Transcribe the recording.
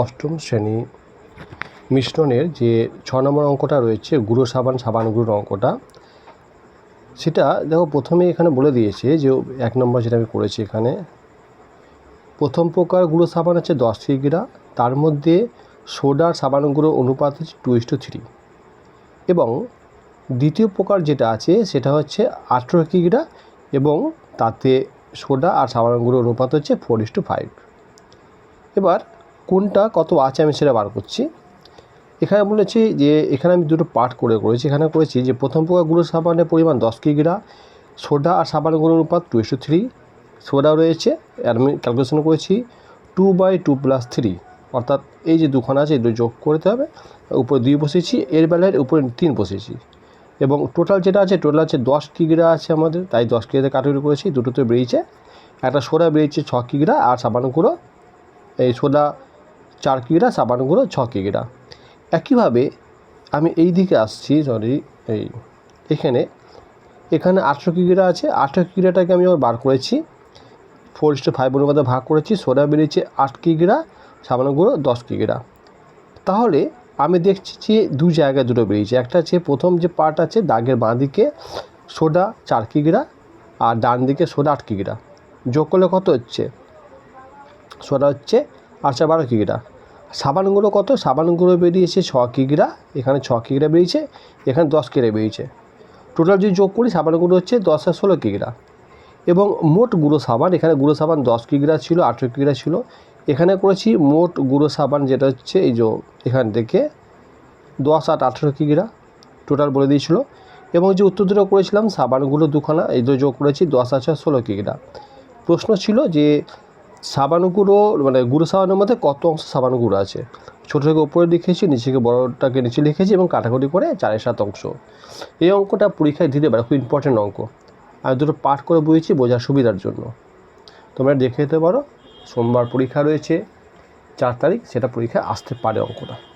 অষ্টম শ্রেণি মিশ্রণের যে ছ নম্বর অঙ্কটা রয়েছে গুঁড়ো সাবান সাবান গুঁড়োর অঙ্কটা, সেটা দেখো প্রথমে এখানে বলে দিয়েছে যে এক নম্বর যেটা আমি করেছি এখানে, প্রথম প্রকার গুঁড়ো সাবান হচ্ছে দশ কিগ্রা তার মধ্যে সোডার সাবান গুঁড়ো অনুপাত হচ্ছে টু ইস টু থ্রি এবং দ্বিতীয় প্রকার যেটা আছে সেটা হচ্ছে আঠেরো কিগ্রা এবং তাতে সোডা আর সাবান গুঁড়ো অনুপাত হচ্ছে ফোর ইস টু ফাইভ এবার কোনটা কত আছে আমি সেটা বার করছি। এখানে বলেছি যে এখানে আমি দুটো পার্ট করে করেছি। এখানে করেছি যে প্রথম প্রকার গুঁড়ো সাবানের পরিমাণ দশ কিগ্রা সোডা আর সাবান গুঁড়োর অনুপাত টু ইস থ্রি, সোডা রয়েছে আর আমি ক্যালকুলেশন করেছি two by two plus three অর্থাৎ এই যে দুখানা আছে এই দুটো যোগ করতে হবে উপরে দুই বসেছি এর বেলায় উপরে তিন বসেছি এবং টোটাল যেটা আছে টোটাল আছে দশ কিগ্রা আছে আমাদের, তাই দশ কিগ্রাতে কাটাকুটি করেছি, দুটোতে বেরিয়েছে, একটা সোডা বেরিয়েছে ছ কিগ্রা আর সাবান গুঁড়ো, এই সোডা চার কিগ্রা সাবান গুঁড়ো, ছ কিগ্রা একইভাবে আমি এই দিকে আসছি সরি এই এখানে। এখানে আটশো কিগ্রা আছে, আটশো কিগ্রাটাকে আমি আবার বার করেছি। ফোর ইস্টু ফাইভ অনুপাতে ভাগ করেছি সোডা বেরিয়েছে আট কিগ্রা সাবান গুঁড়ো, দশ কিগ্রা তাহলে আমি দেখছি যে দু জায়গায় দুটো বেরিয়েছে। একটা হচ্ছে প্রথম যে পার্ট আছে, দাগের বাঁ দিকে সোডা চার কিগ্রা আর ডান দিকে সোডা আট কিগ্রা যোগ করলে কত হচ্ছে? সোডা হচ্ছে আটশো বারো কিগ্রা সাবান গুঁড়ো কত? সাবান গুঁড়ো বেরিয়েছে ছ কিগ্রা। এখানে ছ কিগ্রা বেরিয়েছে, এখানে দশ কিগ্রা বেরিয়েছে। টোটাল যদি যোগ করি সাবান গুঁড়ো হচ্ছে দশ আর ষোলো কিগ্রা। এবং মোট গুঁড়ো সাবান, এখানে গুঁড়ো সাবান দশ কিগ্রা ছিল, আঠেরো কিগ্রা ছিল। এখানে করেছি মোট গুঁড়ো সাবান যেটা হচ্ছে এই যে এখান থেকে দশ আট আঠেরো কিগ্রা টোটাল বলে দিয়েছিল। এবং যে উত্তর দুটো করেছিলাম, সাবানগুলো দুখানা, এই যোগ করেছি দশ আছে ষোলো কিগ্রা। প্রশ্ন ছিল যে সাবান গুঁড়ো মানে গুঁড়ো সাবানের মধ্যে কত অংশ সাবান গুঁড়ো আছে? ছোটো থেকে উপরে লিখেছি, নিচে থেকে বড়োটাকে নিচে লিখেছি এবং কাটাকুটি করে চারের সাত অংশ। এই অঙ্কটা পরীক্ষায় দিতে পারে, খুব ইম্পর্টেন্ট অঙ্ক। আমি দুটো পাঠ করে বুঝেছি বোঝার সুবিধার জন্য। তোমরা দেখে নিতে পারো, সোমবার পরীক্ষা রয়েছে, চার তারিখ, সেটা পরীক্ষায় আসতে পারে অঙ্কটা।